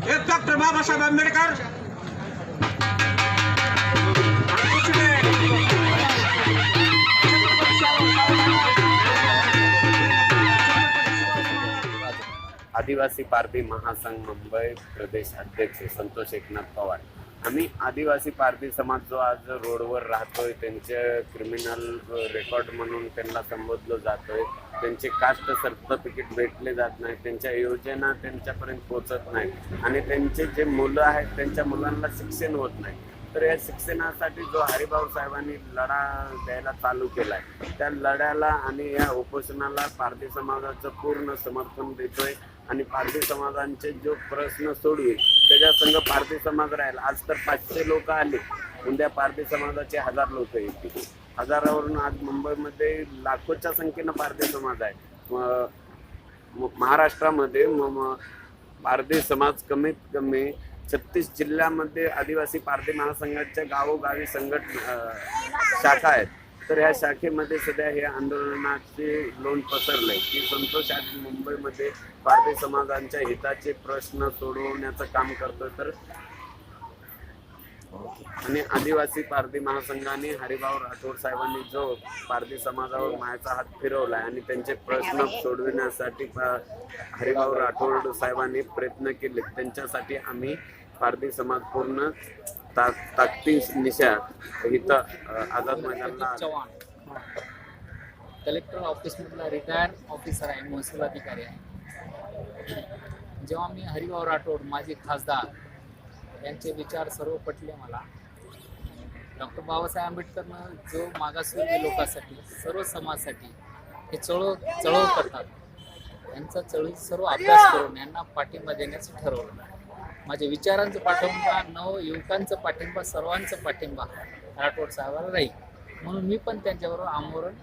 एक डॉक्टर बाबासाहेब आंबेडकर. आदिवासी पारधी महासंघ मुंबई प्रदेश अध्यक्ष संतोष एकनाथ पवार. आम्ही आदिवासी पारधी समाज जो आज रोडवर राहतोय त्यांचे क्रिमिनल रेकॉर्ड म्हणून त्यांना संबोधलं जातोय. त्यांचे कास्ट सर्टिफिकेट भेटले जात नाही त्यांच्या योजना त्यांच्यापर्यंत पोहोचत नाही आणि त्यांचे जे मुलं आहेत त्यांच्या मुलांना शिक्षण होत नाही. तर या शिक्षणासाठी जो हरिभाऊ साहेबांनी लढा द्यायला चालू केलाय त्या लढ्याला आणि या उपोषणाला पारधी समाजाचं पूर्ण समर्थन देतोय आणि पारधी समाजांचे जो प्रश्न सोडवेल त्याच्या संघ पारधी समाज राहील. आज तर पाचशे लोक आले उद्या पारधी समाजाचे हजार लोक येतील. हजारावरून आज मुंबईमध्ये लाखोच्या संख्येनं पारधी समाज आहे. महाराष्ट्रामध्ये म- पारधी समाज कमीत कमी छत्तीस जिल्ह्यामध्ये आदिवासी पारधी महासंघाच्या गावोगावी संघट शाखा आहेत. तर ह्या शाखेमध्ये सध्या हे आंदोलनाचे लोण पसरले की संतोष आज मुंबईमध्ये पारधी समाजांच्या हिताचे प्रश्न सोडवण्याचं काम करतोय. तर आणि आदिवासी पारधी महासंघाने हरिभाऊ राठोड साहेबांनी जो पारधी समाजावर मायाचा हात फिरवलाय आणि त्यांचे प्रश्न सोडविण्यासाठी हरिभाऊ राठोड साहेबांनी प्रयत्न केले. त्यांच्यासाठी आम्ही पारधी समाज पूर्ण ता ताकदी निशा इथं आझाद मैदानला. चव्हाण. कलेक्टर ऑफिसमधला रिटायर ऑफिसर आहे महसूल अधिकारी आहे. जेव्हा मी हरिभाऊ राठोड माजी खासदार यांचे विचार सर्व पटले मला. डॉक्टर बाबासाहेब आंबेडकरनं जो मागासवर्गीय लोकांसाठी सर्व समाजासाठी हे चळव चळवळ करतात. यांचा चळवळी सर्व अभ्यास करून यांना पाठिंबा देण्याचं ठरवलं. माझ्या विचारांचं पाठिंबा नव युवकांचं पाठिंबा सर्वांचं पाठिंबा राठोड साहेबाला राहील. म्हणून मी पण त्यांच्याबरोबर आमरण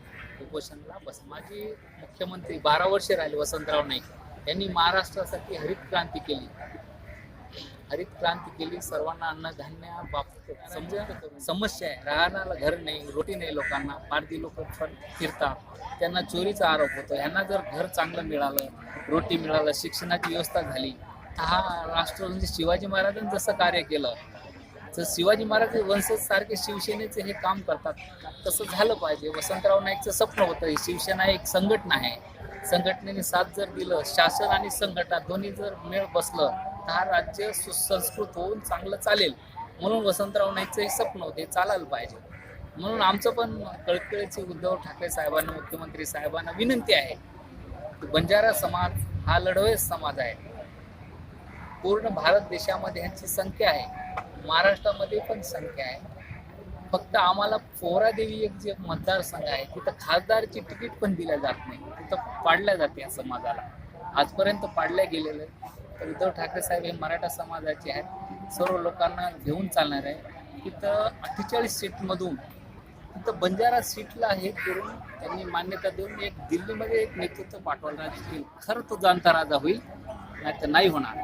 उपोषणला बस. माझी मुख्यमंत्री बारा वर्षे राहिले वसंतराव नाईक. यांनी महाराष्ट्रासाठी हरित क्रांती केली. हरित क्रांती केली सर्वांना अन्नधान्य बाबतीत समजा समस्या आहे. राहण्याला घर नाही रोटी नाही लोकांना पारधी लोक फिरतात. त्यांना चोरीचा आरोप होतो. ह्यांना जर घर चांगलं मिळालं रोटी मिळालं शिक्षणाची व्यवस्था झाली तर हा राष्ट्र म्हणजे शिवाजी महाराजांनी जसं कार्य केलं तर शिवाजी महाराज वंशज सारखे शिवसेनेचे हे काम करतात. तसं झालं पाहिजे. वसंतराव नाईकचं स्वप्न होतं शिवसेना एक संघटना आहे. संघटनेने साथ जर दिलं शासन आणि संघटना दोन्ही जर मेळ बसलं हा राज्य सुसंस्कृत होऊन चांगलं चालेल. म्हणून वसंतराव नाईकचं हे स्वप्न होते चालायला पाहिजे. म्हणून आमचं पण कळकळीचे उद्धव ठाकरे साहेबांना मुख्यमंत्री साहेबांना विनंती आहे की बंजारा समाज हा लढवेस समाज आहे. पूर्ण भारत देशामध्ये ह्यांची संख्या आहे. महाराष्ट्रामध्ये पण संख्या आहे. फक्त आम्हाला पोहरादेवी एक जे मतदारसंघ आहे तिथं खासदारची तिकीट पण दिल्या जात नाही. तिथं पाडल्या जाते या समाजाला. आजपर्यंत पाडल्या गेलेलं तर उद्धव ठाकरे साहेब हे मराठा समाजाचे आहेत. सर्व लोकांना घेऊन चालणार आहे. तिथं अठ्ठेचाळीस सीटमधून तिथं बंजारा सीटला हे करून त्यांनी मान्यता देऊन एक दिल्लीमध्ये एक नेतृत्व पाठवणार खरं तो जाणता राजा होईल नाही तर नाही होणार.